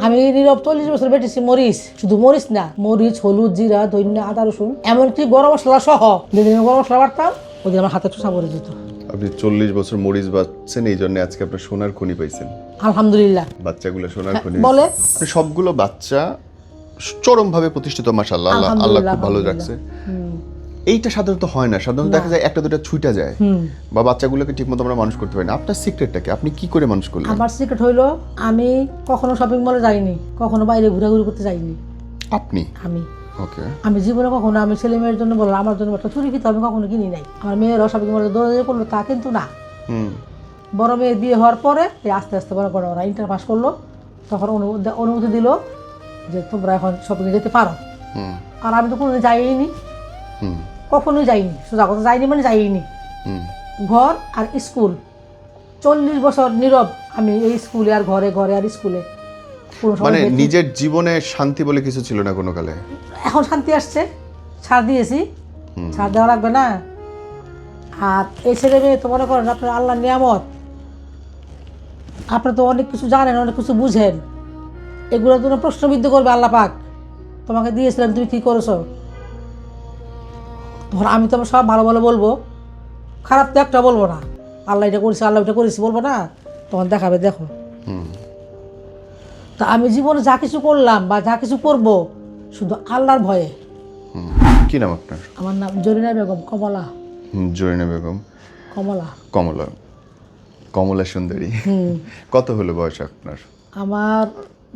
আমি নীরব চল্লিশ বছর বেটেছি মরিচ। শুধু মরিচ না মরিচ হলুদ জিরা ধনিয়া আদা রসুন এমনকি গরম মশলা সহ যেদিন গরম মশলা বাড়তাম ওদিন আমার হাতে চুষা পড়ে যেত। আপনি চল্লিশ বছর মরিচ বাচ্ছেন এই জন্য আজকে আপনার সোনার খনি পাইছেন। আলহামদুলিল্লাহ। বাচ্চাগুলো সোনার খনি বলে। সবগুলো বাচ্চা চরমভাবে প্রতিষ্ঠিত আল্লাহ আল্লাহ খুব ভালো রাখছে। এইটা সাধারণত হয় না। সাধারণত দেখা যায় একটা দুটা ছুটা যায়। বা বাচ্চাগুলোকে ঠিকমতো আমরা মানুষ করতে পারি না। আপনার সিক্রেটটা কি? আপনি কি করে মানুষ করলেন? আমার সিক্রেট হইল আমি কখনো শপিং মলে যাইনি কখনো বাইরে ঘোরাঘুরি করতে যাইনি। আপনি? আমি। ওকে আমি জীবনে কখনো আমি ছেলে মেয়ের জন্য বললাম আমার জন্য একটা চুরি কিন্তু আমি কখনো কিনি নাই। আমার মেয়েরাও শপিং মলে দৌড়াদৌড়ি করল তা কিন্তু না। হুম। বড় মেয়ে বিয়ে হওয়ার পরে আস্তে আস্তে বড় বড় ওরা ইন্টার পাস করল। তখন অনুমতি অনুমতি দিল যে তোমরা এখন শপিংয়ে যেতে পারো। আর আমি তো কোনো যাইনি। হুম। কখনোই যাইনি। সোজা কথা যাইনি মানে যাইনি। ঘর আর স্কুল। চল্লিশ বছর নীরব আমি এই স্কুলে আর ঘরে ঘরে আর স্কুলে। মানে নিজের জীবনে শান্তি বলে কিছু ছিল না কোনো কালে? এখন শান্তি আসছে ছাড় দিয়েছি। ছাড় দেওয়া লাগবে না। আর এই ছেলে মেয়ে তো মনে করেন আপনার আল্লাহ নিয়ামত। আপনি তো অনেক কিছু জানেন অনেক কিছু বুঝেন। এগুলোর জন্য প্রশ্নবিদ্ধ করবে আল্লাহ পাক। তোমাকে দিয়েছিলাম তুমি কী করেছ? ধর আমি তো সব ভালো ভালো বলব। খারাপ তো একটা বলব না। আল্লাহ এটা করেছি আল্লাহ এটা করেছি বলব না? তখন দেখাবে দেখো। তা আমি জীবনে যা কিছু করলাম বা যা কিছু করব শুধু আল্লাহর ভয়ে। কি নাম আপনার? আমার নাম জরিনা বেগম কমলা। হুম, জরিনা বেগম। কমলা। কমলা। কমলা সুন্দরী। কত হলো বয়স আপনার? আমার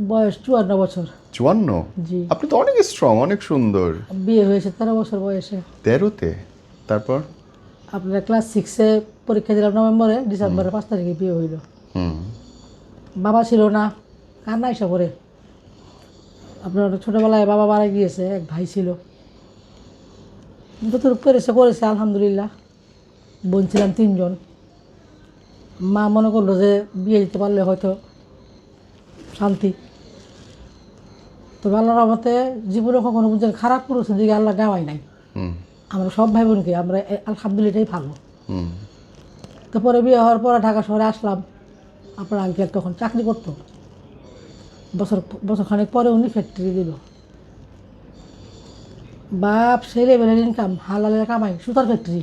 বয়স চুয়ান্ন বছর। চুয়ান্ন? জি। আপনি তো অনেক স্ট্রং অনেক সুন্দর। বিয়ে হয়েছে তেরো বছর বয়সে। তেরোতে? তারপর? আপনার ক্লাস সিক্সে পরীক্ষা দিলাম নভেম্বরে ডিসেম্বরের পাঁচ তারিখে বিয়ে হইল। হুম। বাবা ছিল না কান্না এসে পড়ে আপনার ছোটোবেলায় বাবা মারা গিয়েছে এক ভাই ছিল। যতটুকু করেছে করেছে আলহামদুলিল্লাহ। বোন ছিলাম তিনজন। মা মনে করল যে বিয়ে দিতে পারলে হয়তো শান্তি। তবে আল্লাহর রহমতে জীবনে কখনো বুঝছেন খারাপ পুরুষের দিকে আল্লাহ নেওয়াই নাই। আমরা সব ভাই বোনকে আমরা এ- আলহামদুলিল্লাহই ভালো। তারপরে বিয়ে হওয়ার পরে ঢাকা শহরে আসলাম আপনার আঙ্কেল তখন চাকরি করতো। বছর বছর খানেক পরে উনি ফ্যাক্টরি দিল। বাপ সেই লেভেলের ইনকাম হালালের কামাই সুতার ফ্যাক্টরি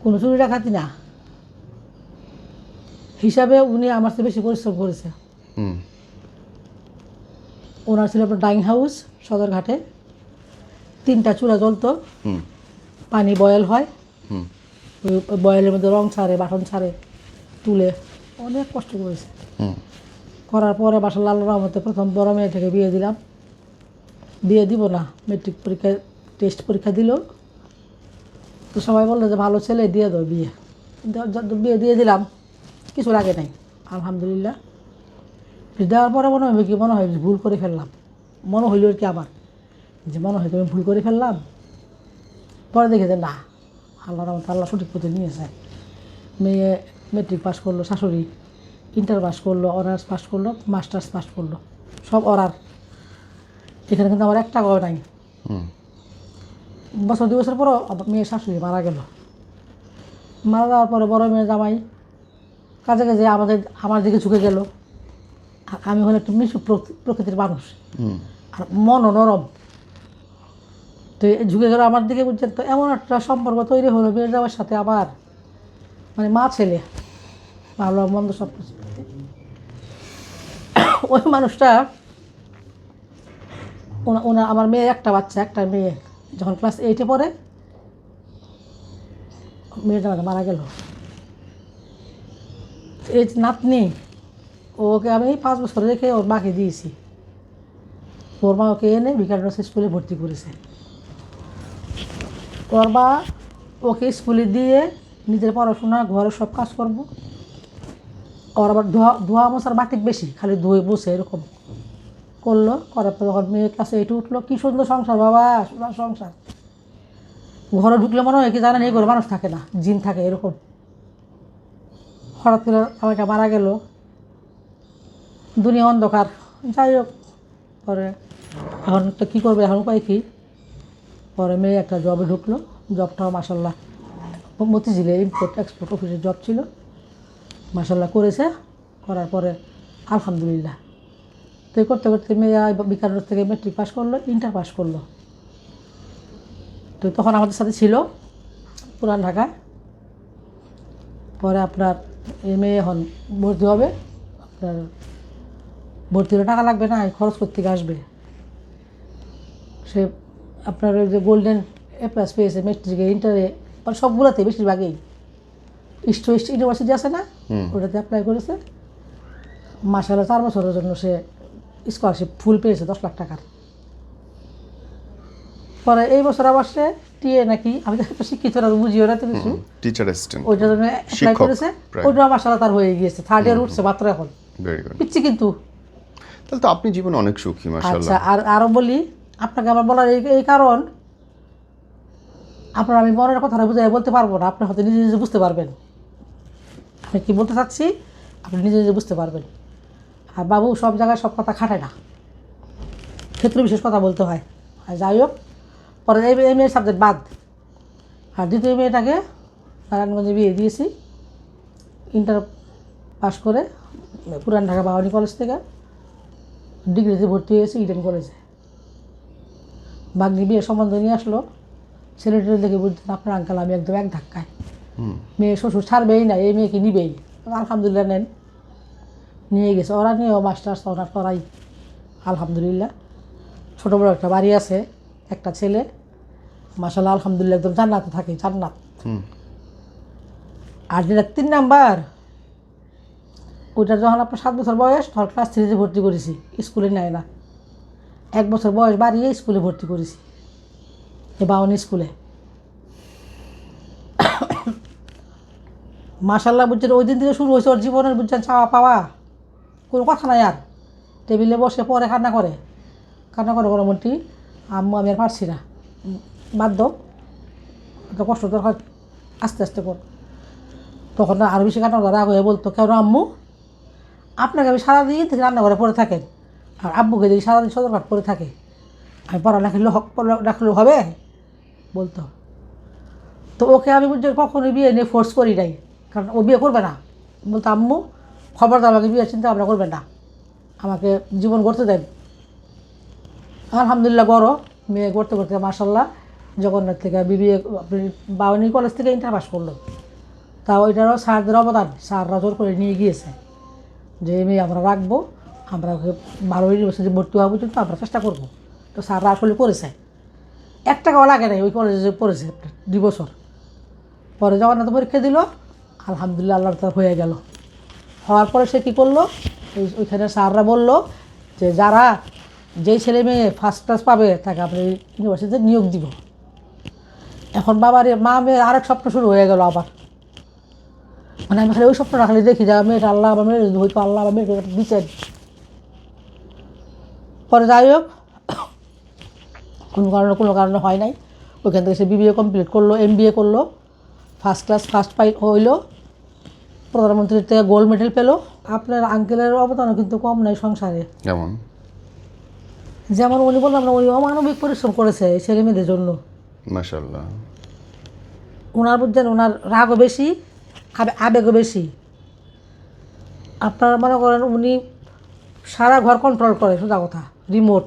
কোনো চুরি ডাকাতি না। হিসাবে উনি আমার চেয়ে বেশি পরিশ্রম করেছে। ওনার ছিল আপনার ডাইং হাউস সদরঘাটে তিনটা চূড়া জ্বলতো। পানি বয়েল হয়। বয়েলের মধ্যে রং ছাড়ে বাসন ছাড়ে তুলে। অনেক কষ্ট করেছে। করার পরে বাসা লাল রহমতে প্রথম বড় মেয়েটাকে বিয়ে দিলাম। বিয়ে দিব না মেট্রিক পরীক্ষা টেস্ট পরীক্ষা দিল। তো সবাই বলল যে ভালো ছেলে দিয়ে দাও বিয়ে। বিয়ে দিয়ে দিলাম কিছু লাগে নাই। আলহামদুলিল্লাহ। দেওয়ার পরে মনে হবে কি মনে হয় ভুল করে ফেললাম। মনে হইল আর কি আমার যে মনে হয় তুমি ভুল করে ফেললাম। পরে দেখে যে না আল্লাহ রহমত আল্লাহ সঠিক পথে নিয়েছে। মেয়ে মেট্রিক পাস করল শাশুড়ি ইন্টার পাস করল অনার্স পাস করল মাস্টার্স পাস করল। সব অরার। এখানে কিন্তু আমার একটা গয় নাই। বছর দু বছর পরও মেয়ের শাশুড়ি মারা গেল। মারা যাওয়ার পরে বড় মেয়ে জামাই কাজে কাজে আমাদের আমার দিকে ঝুঁকে গেল। আমি হলো একটু মিশু প্রকৃ- প্রকৃতির মানুষ। আর মনও নরম। তো ঝুঁকে গেল আমার দিকে বুঝছেন তো এমন একটা সম্পর্ক তৈরি হলো মেয়ের জামাইয়ের সাথে আবার। মানে মা ছেলে। ভালো মন্দ সব কিছু। ওই মানুষটা ওনা ওনা আমার মেয়ে একটা বাচ্চা একটা মেয়ে। যখন ক্লাস এইটে পড়ে মেয়ের জামাইটা মারা গেল। এই যে নাতনি ওকে আমি পাঁচ বছর রেখে ওর মাকে দিয়েছি। ওর মা ওকে এনে ভিকারনস স্কুলে ভর্তি করেছে। ওর মা ওকে স্কুলে দিয়ে নিজের পড়াশোনা, ঘরে সব কাজ করব ওর আবার ধোয়া ধোয়া মশার বাটিক বেশি, খালি ধুয়ে বসে এরকম করল, করার পর যখন মেয়ে ক্লাসে এইটে উঠল, কী সুন্দর সংসার বাবা, সুন্দর সংসার। ঘরে ঢুকলে মনে হয় কি জানেন, এই ঘরে মানুষ থাকে না, জিন থাকে এরকম। হঠাৎ করে আমাকে মারা গেল। দুনিয়া অন্ধকার। যাই হোক, পরে এখন তো কী করবে, এখন উপায় কী? পরে মেয়ে একটা জবে ঢুকলো জবটাও মাসাল্লাহ মতিঝিলে ইম্পোর্ট এক্সপোর্ট অফিসের জব ছিল। মাসাল্লাহ করেছে, করার পরে আলহামদুলিল্লাহ। তো করতে করতে মেয়ে বিকারোর থেকে মেট্রিক পাস করল ইন্টার পাস করল। তো তখন আমাদের সাথে ছিল পুরান ঢাকায়। পরে আপনার এই মেয়ে এখন ভর্তি হবে, আপনার ভর্তি টাকা লাগবে না খরচ করতে আসবে? সে আপনার ওই যে গোল্ডেন এ প্লাস পেয়েছে মেট্রিকে ইন্টারে মানে সবগুলোতে বেশিরভাগই। ইস্ট ওয়েস্ট ইউনিভার্সিটি আছে না? ওটাতে অ্যাপ্লাই করেছে। মাসালা চার বছরের জন্য সে স্কলারশিপ ফুল পেয়েছে দশ লাখ টাকার। পরে এই বছর আবার সে টিএ নাকি আমি তো শিক্ষিত না বুঝিও না কিছু। টিচার অ্যাসিস্ট্যান্ট ওইটার জন্য অ্যাপ্লাই করেছে। ওইটা মাসালা তার হয়ে গিয়েছে থার্ড ইয়ার উঠছে মাত্র এখন। পিচ্ছি কিন্তু। তাহলে তো আপনি জীবনে অনেক সুখী আচ্ছা আর আরও বলি, আপনাকে আমার বলার এই এই কারণ, আপনার আমি মনের কথাটা বুঝাই বলতে পারব না, আপনি হয়তো নিজে নিজে বুঝতে পারবেন। আমি কি বলতে চাচ্ছি? আপনি নিজে নিজে বুঝতে পারবেন। আর বাবু, সব জায়গায় সব কথা খাটে না। ক্ষেত্র বিশেষ কথা বলতে হয়। আর যাই হোক, পরে এই মেয়ের সাবজেক্ট বাদ। আর দ্বিতীয় মেয়েটাকে নারায়ণগঞ্জে বিয়ে দিয়েছি। ইন্টার পাস করে পুরান ঢাকা বাগানি কলেজ থেকে। ডিগ্রিতে ভর্তি হয়েছে ইডেন কলেজে বাগনি বিয়ে সম্বন্ধ নিয়ে আসলো। ছেলেটা দেখে বুঝতেন আপনার আঙ্কাল আমি একদম এক ধাক্কায়। মেয়ে শ্বশুর ছাড়বেই না এই মেয়েকে নিবেই? আলহামদুলিল্লাহ নেন। নিয়ে গেছে। ওরা নিয়েও মাস্টার্স অনার করাই। আলহামদুলিল্লাহ। ছোটো বড়ো একটা বাড়ি আছে একটা ছেলে। মাসাল্লাহ আলহামদুলিল্লাহ একদম জান্নাতে থাকে জান্নাত। আর যেটা তিন নাম্বার ওইটা যখন আপনার সাত বছর বয়স, তখন ক্লাস থ্রিতে ভর্তি করেছি। স্কুলে নেয় না। এক বছর বয়স বাড়িয়ে স্কুলে ভর্তি করেছি। এ বাউনি স্কুলে। মাসাল্লাহ বুঝছেন, ওই দিন থেকে শুরু হয়েছে ওর জীবনের বুঝছেন চাওয়া পাওয়া। কোনো কথা নাই আর। টেবিলে বসে পরে কান্না করে। কান্না করে গরমটি আম্মু আমি আর পারছি না। বাধ্য এত কষ্ট হয়। আস্তে আস্তে কর। তখন না আরও বেশি কান্না রাগ হয়ে বলতো, কেন আম্মু? আপনাকে আমি সারাদিন থেকে রান্নাঘরে পড়ে থাকেন আর আব্বুকে দেখি সারাদিন সদরঘাট পড়ে থাকে, আমি পড়া লেখালে রাখলেও হবে? বলতো। তো ওকে আমি বুঝছি কখনোই বিয়ে নিয়ে ফোর্স করি নাই, কারণ ও বিয়ে করবে না। বলতো, আম্মু, খবরদার আমাকে বিয়ে চিন্তা ভাবনা করবেন না। আমাকে জীবন গড়তে দেন। আলহামদুলিল্লাহ বড় মেয়ে গড়তে করতে মাসাল্লাহ জগন্নাথ থেকে বিবিএ বাউনি কলেজ থেকে ইন্টার পাস করল। তা ওইটারও স্যারদের অবদান। স্যাররা জোর করে নিয়ে গিয়েছে। যে মেয়ে আমরা রাখব, আমরা ওকে ভালো ইউনিভার্সিটি ভর্তি হওয়া পর্যন্ত আমরা চেষ্টা করব। তো স্যাররা আসলে করেছে। এক টাকাও লাগে নাই ওই কলেজে পড়েছে দুই বছর। পরে জগন্নাথ পরীক্ষা দিল, আলহামদুলিল্লাহ আল্লাহ তার হয়ে গেল। হওয়ার পরে সে কী করল? ওই- ওইখানে স্যাররা বলল যে যারা যেই ছেলে মেয়ে ফার্স্ট ক্লাস পাবে তাকে আপনি ইউনিভার্সিটিতে নিয়োগ দিব। এখন বাবার, মা মেয়ের আরেক স্বপ্ন শুরু হয়ে গেল আবার। মানে আমি খালি ওই স্বপ্নটা খালি দেখি যে মেয়েটা আল্লাহ আমার মেয়ে হয়তো আল্লাহ মেয়েকে দিচ্ছেন পরে যাই হোক কোনো কারণে কোনো কারণে হয় নাই। ওইখান থেকে সে বিবিএ কমপ্লিট করল এম করল ফার্স্ট ক্লাস ফার্স্ট পাই হইল। প্রধানমন্ত্রীর থেকে গোল্ড মেডেল পেল। আপনার আঙ্কেলের অবদানও কিন্তু কম নাই সংসারে। যেমন যেমন উনি বললাম না উনি অমানবিক পরিশ্রম করেছে ছেলে মেয়েদের জন্য। মাশাআল্লাহ। ওনার বুঝছেন ওনার রাগও বেশি আবেগও বেশি। আপনারা মনে করেন উনি সারা ঘর কন্ট্রোল করে সোজা কথা রিমোট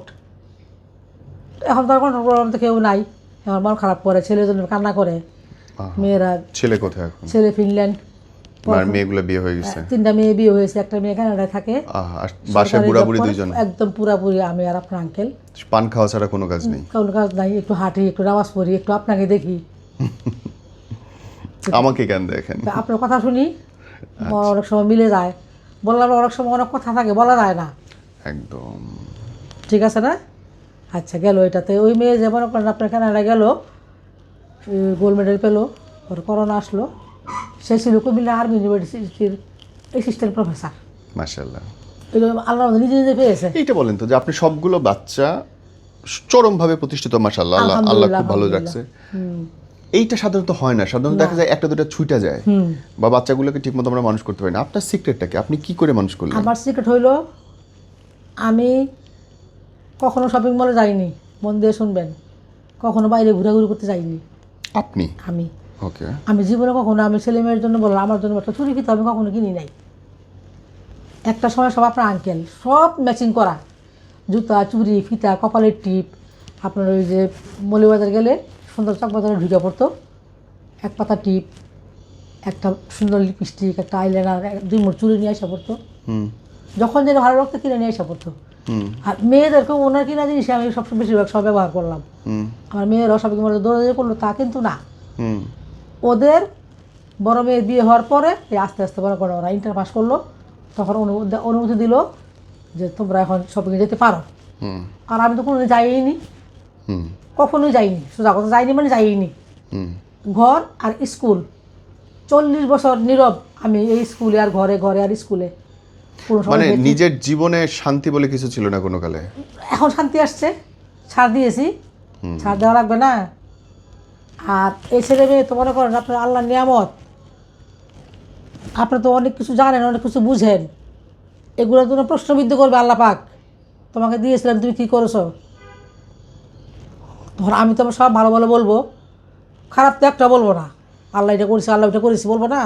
এখন তার কন্ট্রোল করার মতো কেউ নাই। এখন মন খারাপ করে ছেলের জন্য কান্না করে। মেয়েরা ছেলে কোথায় এখন? ছেলে ফিনল্যান্ড। আর মেয়েগুলো বিয়ে হয়ে গেছে? তিনটা মেয়ে বিয়ে হয়েছে একটা মেয়ে কানাডায় থাকে। বাসায় সরকারি বুড়া বুড়ি দুইজন? একদম পুরাপুরি আমি আর আপনার আঙ্কেল পান খাওয়া ছাড়া কোনো কাজ নেই? কোনো কাজ নাই একটু হাঁটি একটু নামাজ পড়ি একটু আপনাকে দেখি। আমাকে কেন দেখেন? আপনার কথা শুনি অনেক সময় মিলে যায়। বললাম অনেক সময় অনেক কথা থাকে বলা যায় না। একদম। ঠিক আছে না? আচ্ছা গেল এটাতে। ওই মেয়ে যে মনে করেন আপনার কানাডা গেল গোল্ড মেডেল পেল ওর করোনা আসলো। সে ছিল কুমিল্লা আর্মি ইউনিভার্সিটির অ্যাসিস্ট্যান্ট প্রফেসর এগুলো আল্লাহ নিজে নিজে পেয়েছে। এইটা বলেন তো যে আপনি সবগুলো বাচ্চা চরমভাবে প্রতিষ্ঠিত আল্লাহ আল্লাহ খুব ভালো রাখছে। এইটা সাধারণত হয় না। সাধারণত দেখা যায় একটা দুটো ছুটা যায় বা বাচ্চাগুলোকে ঠিকমতো আমরা মানুষ করতে পারি না। আপনার সিক্রেটটা কি আপনি কি করে মানুষ করলেন? আমার সিক্রেট হইল আমি কখনো শপিং মলে যাইনি মন দিয়ে শুনবেন কখনো বাইরে ঘোরাঘুরি করতে যাইনি। আপনি? আমি। ওকে। আমি জীবনে কখনো আমি ছেলে মেয়ের জন্য বললাম আমার জন্য একটা চুরি কিন্তু আমি কখনো কিনি নাই। একটা সময় সব আপনার আঙ্কেল সব ম্যাচিং করা। জুতা চুরি ফিতা কপালের টিপ আপনার ওই যে মলিবাজার গেলে সুন্দর চক বাজারে ঢুকে পড়তো। এক পাতা টিপ একটা সুন্দর লিপস্টিক একটা আইলাইনার দুই মোট চুড়ি নিয়ে আসা পড়তো। যখন যেন ভালো লাগতো কিনে নিয়ে আসা পড়তো। আর মেয়েদেরকেও ওনার কিনা জিনিস আমি সবসময় বেশিরভাগ সব ব্যবহার করলাম। আমার মেয়েরাও সবাইকে মনে দৌড়াদৌড়ি করল তা কিন্তু না। ওদের বড় মেয়ের বিয়ে হওয়ার পরে এই আস্তে আস্তে বড় করে ওরা ইন্টার পাস করল। তখন অনুমতি অনুমতি দিল যে তোমরা এখন শপিংয়ে যেতে পারো। আর আমি তো কোনো যাইনি। হুম কখনোই যাইনি সোজা কথা যাইনি মানে যাইনি। ঘর আর স্কুল। চল্লিশ বছর নীরব আমি এই স্কুলে আর ঘরে ঘরে আর স্কুলে। মানে নিজের জীবনে শান্তি বলে কিছু ছিল না কোনো কালে? এখন শান্তি আসছে ছাড় দিয়েছি। ছাড় দেওয়া লাগবে না। আর এই ছেলে মেয়ে তো মনে করেন আপনার আল্লাহ নিয়ামত। আপনি তো অনেক কিছু জানেন অনেক কিছু বুঝেন। এগুলোর জন্য প্রশ্নবিদ্ধ করবে আল্লাহ পাক। তোমাকে দিয়েছিলাম তুমি কী করেছ? তখন আমি তো সব ভালো ভালো বলব। খারাপ তো একটা বলব না। আল্লাহ এটা করেছি আল্লাহ এটা করেছি বলব না?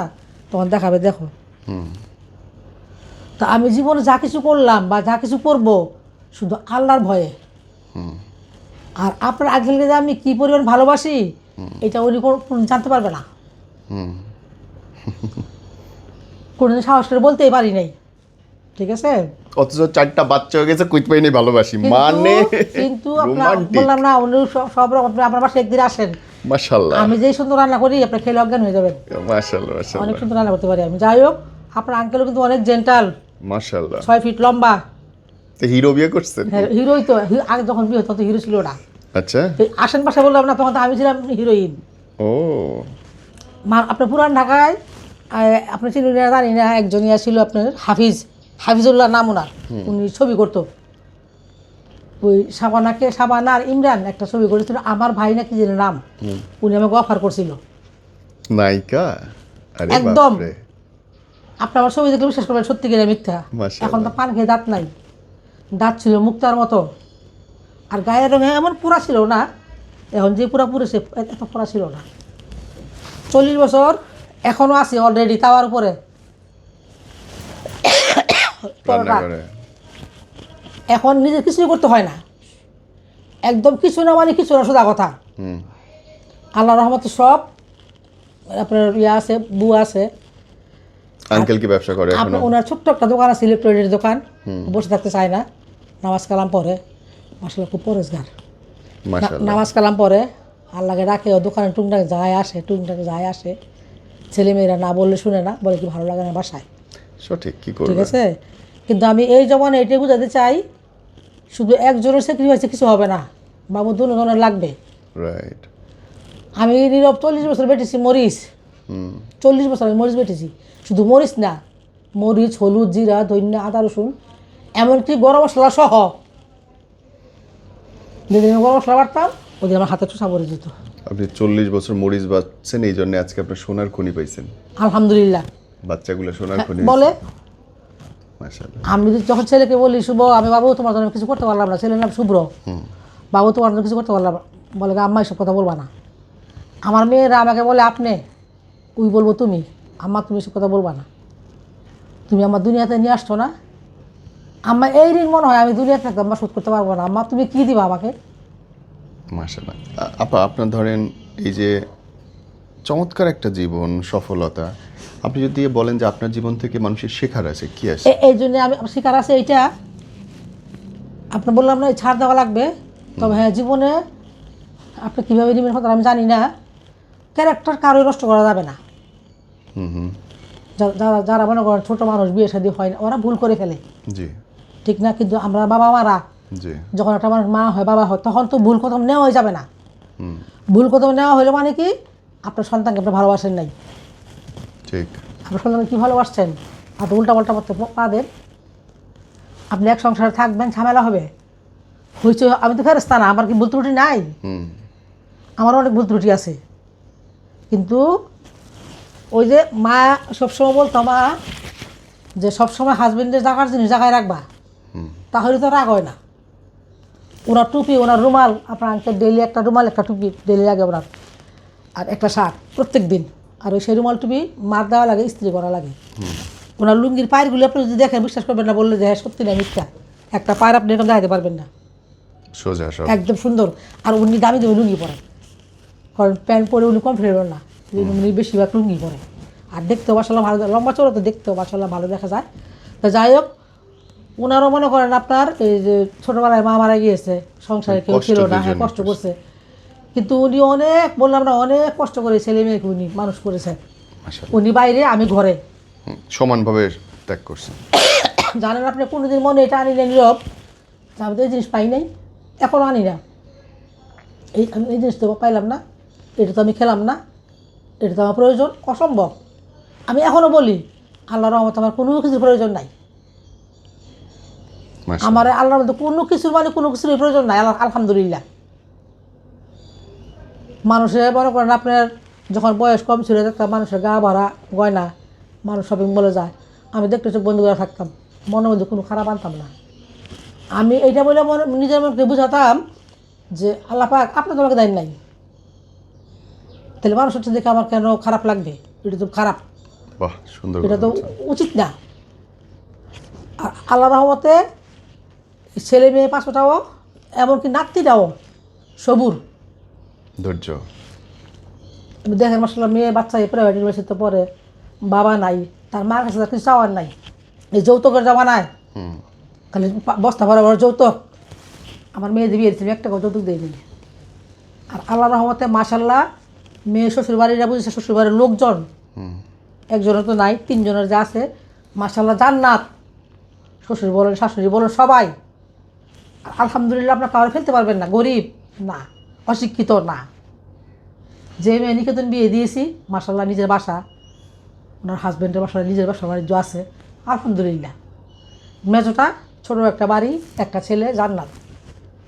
তখন দেখাবে দেখো। তা আমি জীবনে যা কিছু করলাম বা যা কিছু করব শুধু আল্লাহর ভয়ে। আর আপনার আঙ্কেলকে যে আমি কী পরিমাণ ভালোবাসি এটা উনি জানতে পারবে না। কোনোদিন সাহস করে বলতেই পারি নাই। ঠিক আছে? অথচ চারটা বাচ্চা হয়ে গেছে কুইট পাইনি ভালোবাসি। মানে কিন্তু আপনার বললাম না উনি সব সব রকম আপনি আমার বাসায় একদিন আসেন। মাশাআল্লাহ আমি যেই সুন্দর রান্না করি আপনি খেলে অজ্ঞান হয়ে যাবেন। মাশাআল্লাহ অনেক সুন্দর রান্না করতে পারি আমি। যাই হোক আপনার আঙ্কেলও কিন্তু অনেক জেন্টাল মাশাআল্লাহ ছয় ফিট লম্বা। তো হিরো বিয়ে করছেন? হ্যাঁ, হিরোই তো। আগে যখন বিয়ে হতো হিরো ছিল না। আচ্ছা। এই আসেন পাশে বললাম না তখন তো আমি ছিলাম হিরোইন। ও। মা আপনার পুরান ঢাকায় আপনি না জানি না একজন ইয়া ছিল আপনার হাফিজ। হাফিজুল্লাহ নাম ওনার উনি ছবি করতো। ওই সাবানাকে সাবানা আর ইমরান একটা ছবি করেছিল আমার ভাই না কি যেন নাম উনি আমাকে অফার করছিল। নায়িকা একদম। আপনি আমার ছবি দেখলে বিশ্বাস করবেন সত্যি কিনা মিথ্যা। এখন তো পান খেয়ে দাঁত নাই। দাঁত ছিল মুক্তার মতো। আর গায়ের রঙে এমন পুরা ছিল না এখন যে পুরা পুরেছে এত পুরা ছিল না। চল্লিশ বছর এখনও আছে অলরেডি তাওয়ার উপরে। পরোটা। করে। এখন নিজে কিছুই করতে হয় না। একদম কিছু না মানে কিছু না সোজা কথা। আল্লাহ রহমতে সব আপনার ইয়ে আছে বু আছে। আঙ্কেল কি ব্যবসা করে এখনও? আপনার ওনার ছোট্ট একটা দোকান আছে ইলেকট্রনিক্স দোকান। বসে থাকতে চায় না। নামাজ কালাম পরে আসলে খুব মাশাআল্লাহ। নামাজ কালাম পরে আল্লাহকে রাখে ও দোকানে টুংটাক যায় আসে টুংটাক যায় আসে। ছেলেমেয়েরা না বললে শুনে না বলে কি ভালো লাগে না বাসায়? সঠিক কি ঠিক আছে? কিন্তু আমি এই জমানে এটাই বুঝাতে চাই শুধু একজনের হয়েছে কিছু হবে না বাবু দুজনের লাগবে। রাইট আমি নীরব চল্লিশ বছর বেটেছি মরিচ। হুম। চল্লিশ বছর আমি মরিচ বেটেছি শুধু মরিচ না মরিচ হলুদ জিরা ধনিয়া আদা রসুন এমনকি গরম মশলা সহ। যেদিন গরম মশলা বাটতাম ওদিন আমার হাতে চুষা পড়ে যেত আপনি চল্লিশ বছর মরিচ বাচ্ছেন এই জন্য আজকে আপনার সোনার খনি পাইছেন। আলহামদুলিল্লাহ। বাচ্চাগুলো সোনার খনি হ্যাঁ, বলে? মাশাআল্লাহ। আমি যখন ছেলেকে বলি শুভ আমি বাবু তোমার জন্য কিছু করতে পারলাম না। ছেলের নাম শুভ্র। বাবু তোমার জন্য কিছু করতে পারলাম না। বলে আম্মা এসব কথা বলবা না। আমার মেয়েরা আমাকে বলে আপনি উই বলব তুমি। আম্মা তুমি এসব কথা বলবা না। তুমি আমার দুনিয়াতে নিয়ে আসছো না? আম্মা এই ঋণ মনে হয় আমি দুনিয়াতে থাকতে আম্মা শোধ করতে পারব না। আম্মা তুমি কী দিবা আমাকে? মাশাআল্লাহ। আপা আপনার ধরেন এই যে চমৎকার একটা জীবন সফলতা। আপনি যদি বলেন যে আপনার জীবন থেকে মানুষের শেখার আছে কি আছে? এই জন্য আমি শেখার আছে এইটা। আপনি বললাম না ছাড় দেওয়া লাগবে। তবে হ্যাঁ জীবনে আপনি কীভাবে নেবেন কথা আমি জানি না। ক্যারেক্টার কারোই নষ্ট করা যাবে না। যারা যারা মনে করেন ছোটো মানুষ বিয়ে শাদী হয় না ওরা ভুল করে ফেলে। জি। ঠিক না? কিন্তু আমরা বাবা মারা যখন একটা মানুষ মা হয় বাবা হয় তখন তো ভুল কদম নেওয়াই যাবে না। ভুল কদম নেওয়া হলো মানে কি? আপনার সন্তানকে আপনি ভালোবাসেন নাই। ঠিক। আপনার সন্তানকে কী ভালোবাসছেন? আপনি উল্টা পাল্টা করতে পা দেন। আপনি এক সংসারে থাকবেন ঝামেলা হবে। হয়েছে আমি তো ফেরস্তা না আমার কি ভুল ত্রুটি নাই? হুম। আমার অনেক ভুল ত্রুটি আছে। কিন্তু ওই যে মা সবসময় বলতো মা যে সবসময় হাজবেন্ডের জায়গার জিনিস জায়গায় রাখবা তাহলে তো রাগ হয় না। ওনার টুপি ওনার রুমাল আপনার ডেলি একটা রুমাল একটা টুপি ডেলি লাগে ওনার। আর একটা শার্ট প্রত্যেক দিন। আর ওই সেই রুমাল টুপি মার দেওয়া লাগে ইস্ত্রি করা লাগে। ওনার লুঙ্গির পায়েরগুলো আপনি যদি দেখেন বিশ্বাস করবেন না বললে যে হ্যাঁ সত্যি না মিথ্যা। একটা পায়ের আপনি এরকম দেখাতে পারবেন না। সোজা সব একদম সুন্দর। আর উনি দামি দামি লুঙ্গি পরেন কারণ প্যান্ট পরে উনি কমফোর্টেবল না। উনি বেশিরভাগ লুঙ্গি পরে। আর দেখতেও মাসাল্লাহ ভালো লম্বা চড়ো তো দেখতেও মাসাল্লাহ ভালো দেখা যায়। তো যাই হোক ওনারও মনে করেন আপনার এই যে ছোটোবেলায় মা মারা গিয়েছে সংসারে কেউ ছিল না হ্যাঁ কষ্ট করছে। কিন্তু উনি অনেক বললাম না অনেক কষ্ট করে ছেলে মেয়েকে উনি মানুষ করেছে উনি বাইরে আমি ঘরে। সমানভাবে ত্যাগ করছেন। জানেন আপনি কোনোদিন মনে এটা আনি না নীরব আমি তো এই জিনিস পাই নাই এখনও আনি না। এই আমি এই জিনিস তো পাইলাম না এটা তো আমি খেলাম না এটা তো আমার প্রয়োজন অসম্ভব। আমি এখনও বলি আল্লাহ রহমত আমার কোনো কিছুর প্রয়োজন নাই। আমার আল্লাহর মধ্যে কোনো কিছুর মানে কোনো কিছুর প্রয়োজন নাই আল্লাহ আলহামদুলিল্লাহ। মানুষের মনে করেন আপনার যখন বয়স কম ছিল দেখতাম মানুষের গা ভরা গয়না মানুষ শপিং বলে যায়। আমি দেখতে চোখ বন্ধু করে থাকতাম মনের মধ্যে কোনো খারাপ আনতাম না। আমি এইটা বলে মনে নিজের মনকে বুঝাতাম যে আল্লাহ পাক আপনি তোমাকে দেন নাই। তাহলে মানুষ হচ্ছে দেখে আমার কেন খারাপ লাগবে? এটা তো খারাপ। বাহ সুন্দর এটা তো উচিত না। আর আল্লাহ রহমতে ছেলে মেয়ে পাঁচটাও এমনকি নাতিটাও সবুর। ধৈর্য। দেখেন মাসাল্লাহ মেয়ে বাচ্চা প্রাইভেট ইউনিভার্সিটিতে পড়ে বাবা নাই তার মার কাছে তার কিছু চাওয়ার নাই। এই যৌতুকের জামানায় হুম। খালি বস্তা ভরা ভরা যৌতুক। আমার মেয়ে দিয়ে দিয়েছি একটা যৌতুক দিয়ে দিই। আর আল্লাহ রহমতে মাসাল্লাহ মেয়ে শ্বশুর বাড়িরা বুঝেছে শ্বশুর বাড়ির লোকজন একজনের তো নাই তিনজনের যা আছে মাসাল্লাহ জান্নাত। শ্বশুর বলেন শাশুড়ি বলেন সবাই। আর আলহামদুলিল্লাহ আপনার কাউরে ফেলতে পারবেন না গরিব। না। অশিক্ষিত না। যে মেয়ে নিকেতন বিয়ে দিয়েছি মাসাল্লাহ নিজের বাসা ওনার হাজব্যান্ডের বাসা নিজের বাসা বাণিজ্য আছে আলহামদুলিল্লাহ। মেজোটা ছোটো একটা বাড়ি একটা ছেলে জান্নাত।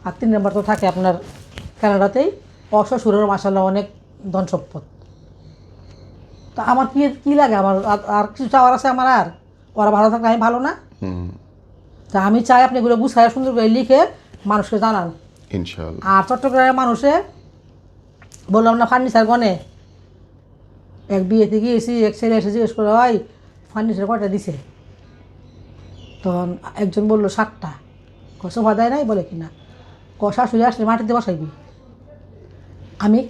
আর তিন নম্বর তো থাকে আপনার কানাডাতেই অশ্বশুরের মাসাল্লাহ অনেক ধন সম্পদ তা আমার কি কী লাগে? আমার আর- আর কিছু চাওয়ার আছে আমার আর? ওরা ভালো থাকলে আমি ভালো না? তা আমি চাই আপনি এগুলো গুছায় সুন্দর করে লিখে মানুষকে জানান। ইনশাআল্লাহ। আর চট্টগ্রামের মানুষে বললাম না ফার্নিচার গনে। এক বিয়েতে গিয়েছি, এক ছেলে এসে জিজ্ঞেস করে হয় ফার্নিচার কয়টা দিছে? তখন একজন বলল, সাতটা। ক সোফা দেয় নাই? বলে, কিনা। ক শাশুড়ি আসলে মাটিতে বসাইবি। আমি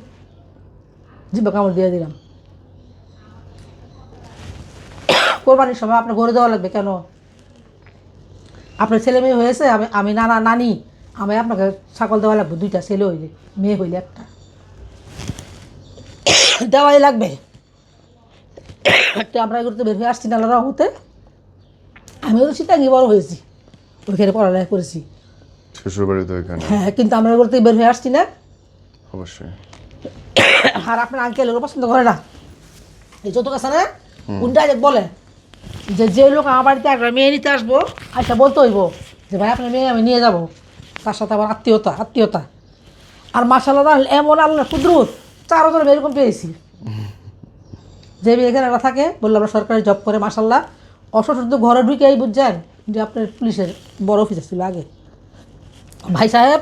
জিব্বা কামড় দিয়ে দিলাম। কোরবানির সময় আপনার গড়ে দেওয়া লাগবে কেন? আপনার ছেলে মেয়ে হয়েছে, আমি আমি নানা, নানি আমি আপনাকে ছাগল দেওয়া লাগবে দুইটা ছেলে হইলে মেয়ে হইলে একটা। দেওয়াই লাগবে। একটা আমরা এগুলো তো বের হয়ে আসছি না নালা রহমতে। আমিও তো শীতাঙ্গি বড় হয়েছি ওইখানে পড়ালেখা করেছি। এখানে হ্যাঁ কিন্তু আমরা থেকে বের হয়ে আসছি না। অবশ্যই। আর আপনার আঙ্কেল ওরা পছন্দ করে না? এই যত আছে না? ডাইরেক্ট বলে যে যে লোক আমার বাড়িতে একবার মেয়ে নিতে আসব আচ্ছা বলতে হইব যে ভাই আপনার মেয়ে আমি নিয়ে যাব। তার সাথে আমার আত্মীয়তা আত্মীয়তা। আর মাসাল্লাহ এমন আল্লাহ কুদরত চার হাজার এরকম পেয়েছি যে এখানে একটা থাকে বলল আমরা সরকারি জব করে মাসাল্লাহ অসুস্থ ঘরে ঢুকে ঢুকেই বুঝছেন যে আপনার পুলিশের বড় অফিসার ছিল আগে। ভাই সাহেব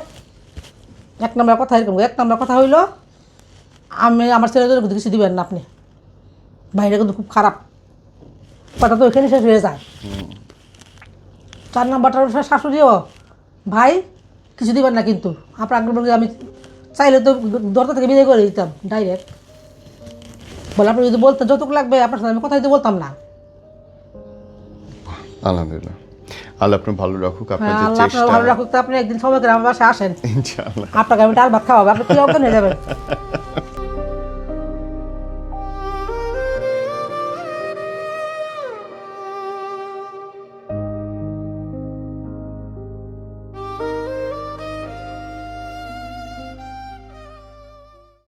এক নম্বর কথা এরকম এক নম্বর কথা হইল আমি আমার ছেলেদের কিছু দিবেন না আপনি। বাইরে কিন্তু খুব খারাপ। কথা তো ওইখানে শেষ হয়ে যায়। চার নাম্বারটার শাশুড়িও ভাই কিছু দিবেন না কিন্তু। আপনার আগ্রহ আমি চাইলে তো দরজা থেকে বিদায় করে দিতাম ডাইরেক্ট বলে আপনি যদি বলতেন যতটুকু লাগবে আপনার সাথে আমি কথা যদি বলতাম না। আলহামদুলিল্লাহ। আল্লাহ আপনার ভালো রাখুক আপনার হ্যাঁ আল্লাহ ভালো রাখুক। তো আপনি একদিন সময় করে আমার বাসায় আসেন। ইনশাআল্লাহ। আপনাকে আমি ডাল ভাত খাওয়াবো আপনি কি অজ্ঞান হয়ে যাবেন।